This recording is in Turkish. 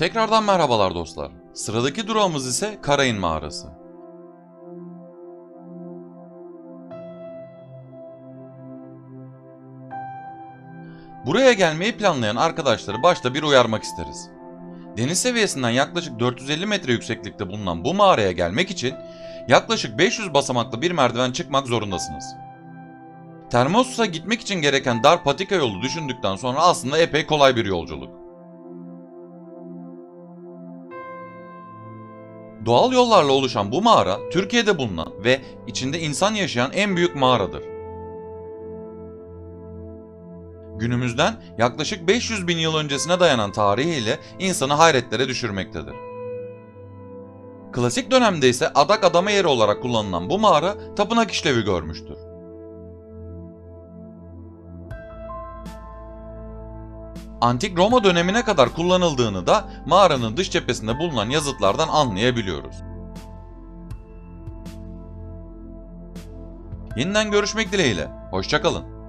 Tekrardan merhabalar dostlar. Sıradaki durağımız ise Karayın Mağarası. Buraya gelmeyi planlayan arkadaşları başta bir uyarmak isteriz. Deniz seviyesinden yaklaşık 450 metre yükseklikte bulunan bu mağaraya gelmek için yaklaşık 500 basamaklı bir merdiven çıkmak zorundasınız. Termossus'a gitmek için gereken dar patika yolu düşündükten sonra aslında epey kolay bir yolculuk. Doğal yollarla oluşan bu mağara Türkiye'de bulunan ve içinde insan yaşayan en büyük mağaradır. Günümüzden yaklaşık 500 bin yıl öncesine dayanan tarihiyle insanı hayretlere düşürmektedir. Klasik dönemde ise adak adama yeri olarak kullanılan bu mağara tapınak işlevi görmüştür. Antik Roma dönemine kadar kullanıldığını da mağaranın dış cephesinde bulunan yazıtlardan anlayabiliyoruz. Yeniden görüşmek dileğiyle. Hoşçakalın.